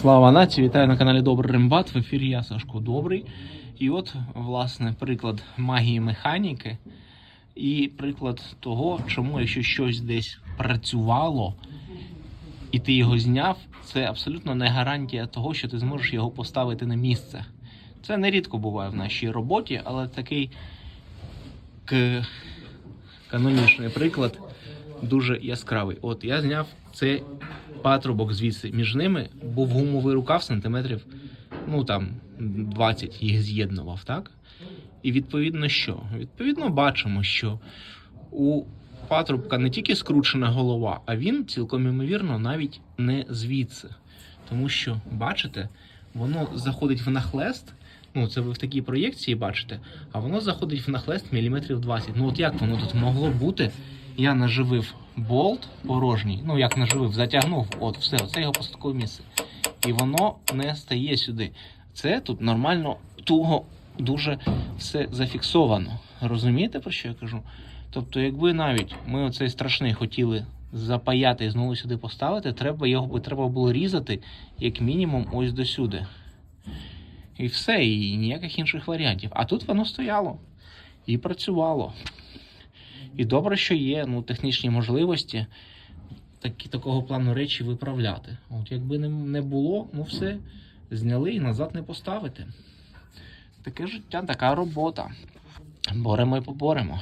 Слава нації, вітаю на каналі Добрий Рембат. В ефірі я Сашко Добрий. І от, власне, приклад магії механіки і приклад того, чому, якщо щось десь працювало і ти його зняв, це абсолютно не гарантія того, що ти зможеш його поставити на місце. Це нерідко буває в нашій роботі, але такий канонічний приклад дуже яскравий. От я зняв цей патрубок звідси. Між ними був гумовий рукав сантиметрів, ну там 20 їх з'єднував, так? І відповідно що? Відповідно, бачимо, що у патрубка не тільки скручена голова, а він цілком ймовірно навіть не звідси. Тому що, бачите, воно заходить в нахлест. Ну, це ви в такій проєкції бачите, а воно заходить в нахлест міліметрів 20. Ну от як воно тут могло бути? Я наживив болт порожній, ну як наживив, затягнув, от все, це його посадкове місце. І воно не стає сюди. Це тут нормально туго дуже все зафіксовано. Розумієте, про що я кажу? Тобто, якби навіть ми оцей страшний хотіли запаяти і знову сюди поставити, треба його треба було різати як мінімум ось до сюди. І все, і ніяких інших варіантів. А тут воно стояло і працювало. І добре, що є ну, технічні можливості такі, такого плану речі виправляти. От якби не, не було, ну все, зняли і назад не поставити. Таке життя, така робота. Боремо і поборемо.